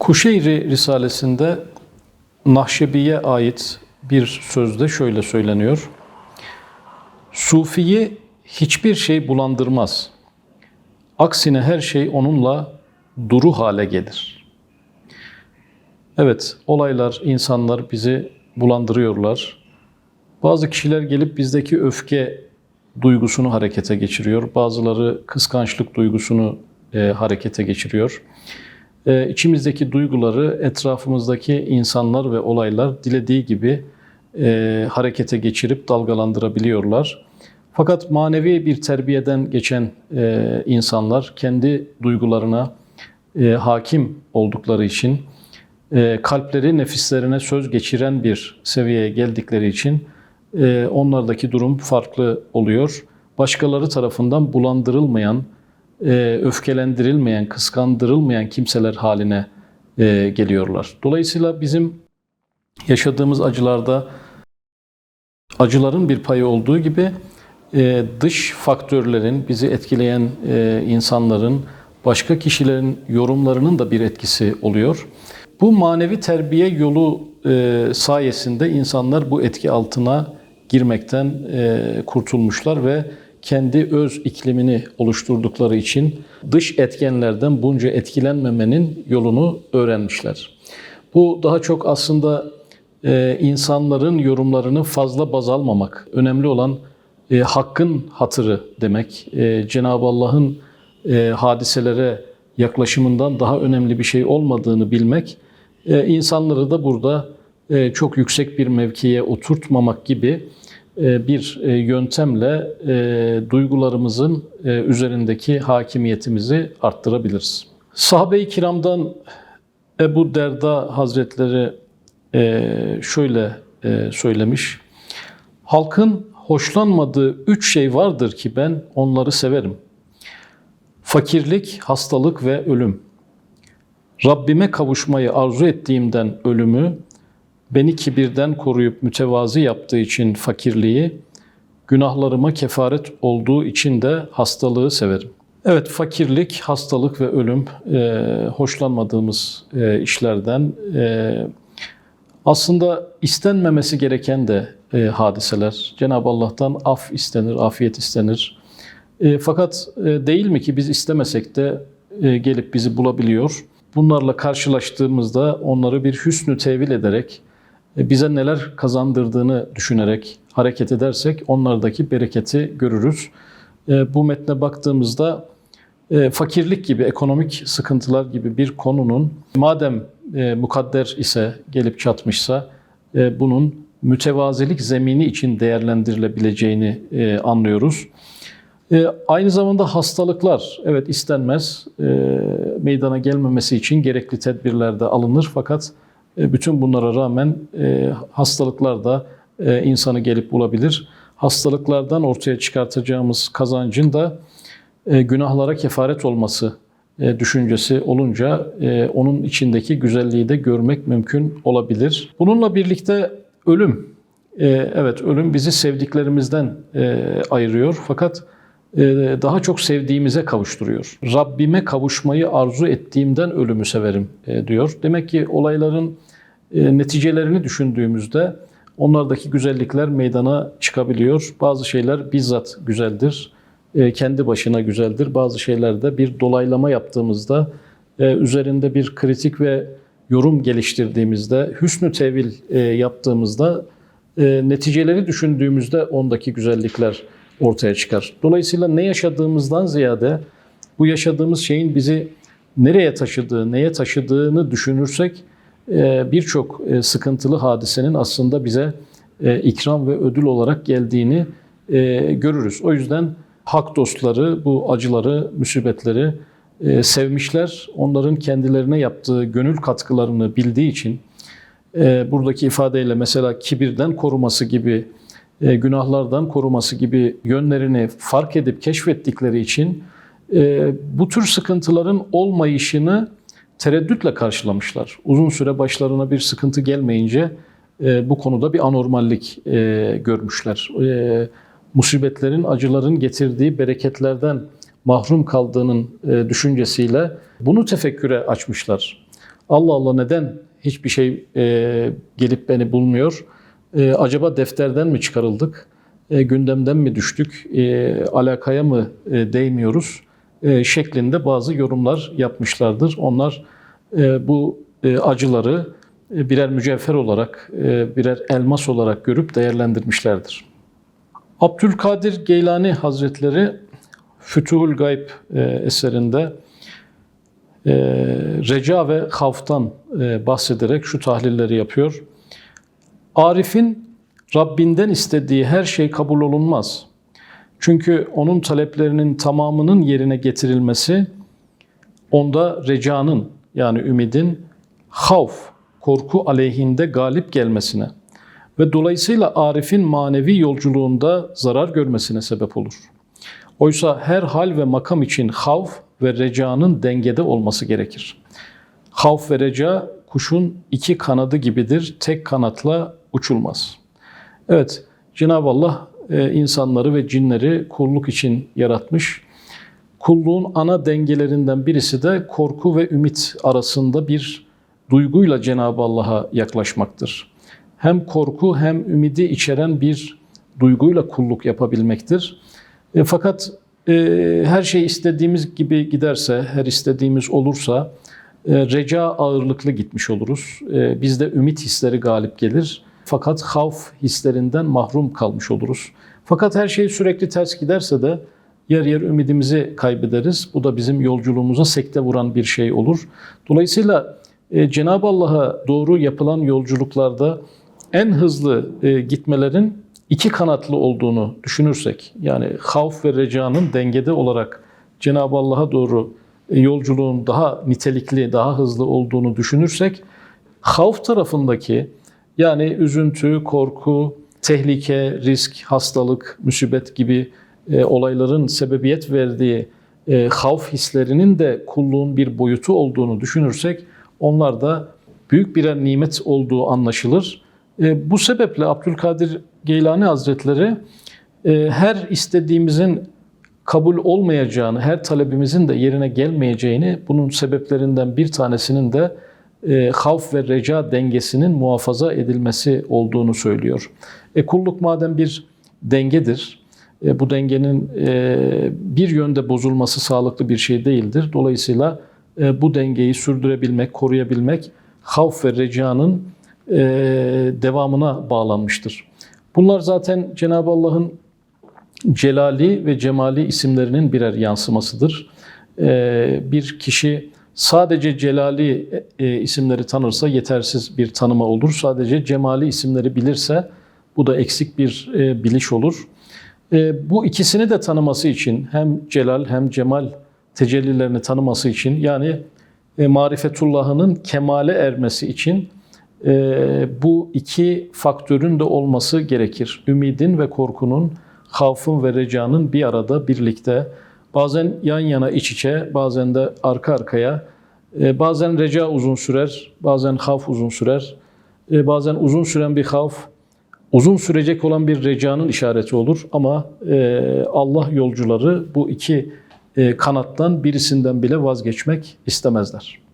Kuşeyri Risalesinde Nahşebi'ye ait bir sözde şöyle söyleniyor. Sufiyi hiçbir şey bulandırmaz. Aksine her şey onunla duru hale gelir. Evet, olaylar, insanlar bizi bulandırıyorlar. Bazı kişiler gelip bizdeki öfke duygusunu harekete geçiriyor. Bazıları kıskançlık duygusunu e, harekete geçiriyor. E, içimizdeki duyguları etrafımızdaki insanlar ve olaylar dilediği gibi e, harekete geçirip dalgalandırabiliyorlar. Fakat manevi bir terbiyeden geçen e, insanlar kendi duygularına e, hakim oldukları için, e, kalpleri nefislerine söz geçiren bir seviyeye geldikleri için e, onlardaki durum farklı oluyor. Başkaları tarafından bulandırılmayan, e, öfkelendirilmeyen, kıskandırılmayan kimseler haline e, geliyorlar. Dolayısıyla bizim yaşadığımız acılarda acıların bir payı olduğu gibi e, dış faktörlerin, bizi etkileyen e, insanların, başka kişilerin yorumlarının da bir etkisi oluyor. Bu manevi terbiye yolu e, sayesinde insanlar bu etki altına girmekten e, kurtulmuşlar ve kendi öz iklimini oluşturdukları için dış etkenlerden bunca etkilenmemenin yolunu öğrenmişler. Bu daha çok aslında e, insanların yorumlarını fazla baz almamak. Önemli olan e, hakkın hatırı demek. E, Cenab-ı Allah'ın e, hadiselere yaklaşımından daha önemli bir şey olmadığını bilmek. E, insanları da burada e, çok yüksek bir mevkiye oturtmamak gibi bir e, yöntemle e, duygularımızın üzerindeki hakimiyetimizi arttırabiliriz. Sahabe-i kiramdan Ebu Derda Hazretleri şöyle söylemiş. Halkın hoşlanmadığı üç şey vardır ki ben onları severim. Fakirlik, hastalık ve ölüm. Rabbime kavuşmayı arzu ettiğimden ölümü, beni kibirden koruyup mütevazi yaptığı için fakirliği, günahlarıma kefaret olduğu için de hastalığı severim. Evet, fakirlik, hastalık ve ölüm e, hoşlanmadığımız e, işlerden. E, aslında istenmemesi gereken de e, hadiseler. Cenab-ı Allah'tan af istenir, afiyet istenir. E, fakat e, değil mi ki biz istemesek de e, gelip bizi bulabiliyor. Bunlarla karşılaştığımızda onları bir hüsnü tevil ederek, bize neler kazandırdığını düşünerek hareket edersek onlardaki bereketi görürüz. E, bu metne baktığımızda e, fakirlik gibi, ekonomik sıkıntılar gibi bir konunun madem mukadder ise, gelip çatmışsa bunun mütevazilik zemini için değerlendirilebileceğini anlıyoruz. Aynı zamanda hastalıklar, evet istenmez, meydana gelmemesi için gerekli tedbirler de alınır fakat e, bütün bunlara rağmen e, hastalıklar da e, insanı gelip bulabilir. Hastalıklardan ortaya çıkartacağımız kazancın da günahlara kefaret olması düşüncesi olunca onun içindeki güzelliği de görmek mümkün olabilir. Bununla birlikte ölüm, evet ölüm bizi sevdiklerimizden ayırıyor fakat daha çok sevdiğimize kavuşturuyor. Rabbime kavuşmayı arzu ettiğimden ölümü severim diyor. Demek ki olayların e, neticelerini düşündüğümüzde onlardaki güzellikler meydana çıkabiliyor. Bazı şeyler bizzat güzeldir, e, kendi başına güzeldir. Bazı şeylerde bir dolaylama yaptığımızda, e, üzerinde bir kritik ve yorum geliştirdiğimizde, hüsnü tevil yaptığımızda, neticeleri düşündüğümüzde ondaki güzellikler ortaya çıkar. Dolayısıyla ne yaşadığımızdan ziyade bu yaşadığımız şeyin bizi nereye taşıdığı, neye taşıdığını düşünürsek birçok e, sıkıntılı hadisenin aslında bize e, ikram ve ödül olarak geldiğini e, görürüz. O yüzden hak dostları bu acıları, musibetleri sevmişler. Onların kendilerine yaptığı gönül katkılarını bildiği için buradaki ifadeyle mesela kibirden koruması gibi, günahlardan koruması gibi yönlerini fark edip keşfettikleri için bu tür sıkıntıların olmayışını tereddütle karşılamışlar. Uzun süre başlarına bir sıkıntı gelmeyince e, bu konuda bir anormallik e, görmüşler. E, musibetlerin, acıların getirdiği bereketlerden mahrum kaldığının e, düşüncesiyle bunu tefekküre açmışlar. Allah Allah neden hiçbir şey e, gelip beni bulmuyor? E, acaba defterden mi çıkarıldık? E, gündemden mi düştük? E, alakaya mı e, değmiyoruz? E, şeklinde bazı yorumlar yapmışlardır. Onlar e, bu e, acıları birer mücevher olarak, birer elmas olarak görüp değerlendirmişlerdir. Abdülkadir Geylani Hazretleri Fütuhul Gayb eserinde reca ve havftan bahsederek şu tahlilleri yapıyor. Arif'in Rabbinden istediği her şey kabul olunmaz. Çünkü onun taleplerinin tamamının yerine getirilmesi onda recanın yani ümidin havf, korku aleyhinde galip gelmesine ve dolayısıyla Arif'in manevi yolculuğunda zarar görmesine sebep olur. Oysa her hal ve makam için havf ve recanın dengede olması gerekir. Havf ve reca kuşun iki kanadı gibidir, tek kanatla uçulmaz. Evet, Cenab-ı Allah insanları ve cinleri kulluk için yaratmış. Kulluğun ana dengelerinden birisi de korku ve ümit arasında bir duyguyla Cenab-ı Allah'a yaklaşmaktır. Hem korku hem ümidi içeren bir duyguyla kulluk yapabilmektir. E, fakat e, her şey istediğimiz gibi giderse, her istediğimiz olursa e, reca ağırlıklı gitmiş oluruz. E, bizde ümit hisleri galip gelir. Fakat havf hislerinden mahrum kalmış oluruz. Fakat her şey sürekli ters giderse de yer yer ümidimizi kaybederiz. Bu da bizim yolculuğumuza sekte vuran bir şey olur. Dolayısıyla e, Cenab-ı Allah'a doğru yapılan yolculuklarda en hızlı e, gitmelerin iki kanatlı olduğunu düşünürsek, yani havf ve recanın dengede olarak Cenab-ı Allah'a doğru e, yolculuğun daha nitelikli, daha hızlı olduğunu düşünürsek, havf tarafındaki yani üzüntü, korku, tehlike, risk, hastalık, musibet gibi e, olayların sebebiyet verdiği e, havf hislerinin de kulluğun bir boyutu olduğunu düşünürsek, onlar da büyük birer nimet olduğu anlaşılır. E, bu sebeple Abdülkadir Geylani Hazretleri e, her istediğimizin kabul olmayacağını, her talebimizin de yerine gelmeyeceğini, bunun sebeplerinden bir tanesinin de e, havf ve reca dengesinin muhafaza edilmesi olduğunu söylüyor. E, kulluk madem bir dengedir, e, bu dengenin e, bir yönde bozulması sağlıklı bir şey değildir. Dolayısıyla e, bu dengeyi sürdürebilmek, koruyabilmek havf ve recanın e, devamına bağlanmıştır. Bunlar zaten Cenab-ı Allah'ın celali ve cemali isimlerinin birer yansımasıdır. E, bir kişi sadece celali e, isimleri tanırsa yetersiz bir tanıma olur. Sadece cemali isimleri bilirse bu da eksik bir e, biliş olur. E, bu ikisini de tanıması için hem celal hem cemal tecellilerini tanıması için yani e, marifetullahının kemale ermesi için e, bu iki faktörün de olması gerekir. Ümidin ve korkunun, havfın ve recanın bir arada birlikte bazen yan yana iç içe, bazen de arka arkaya, e, bazen reca uzun sürer, bazen havf uzun sürer, e, bazen uzun süren bir havf, uzun sürecek olan bir recanın işareti olur. Ama e, Allah yolcuları bu iki kanattan birisinden bile vazgeçmek istemezler.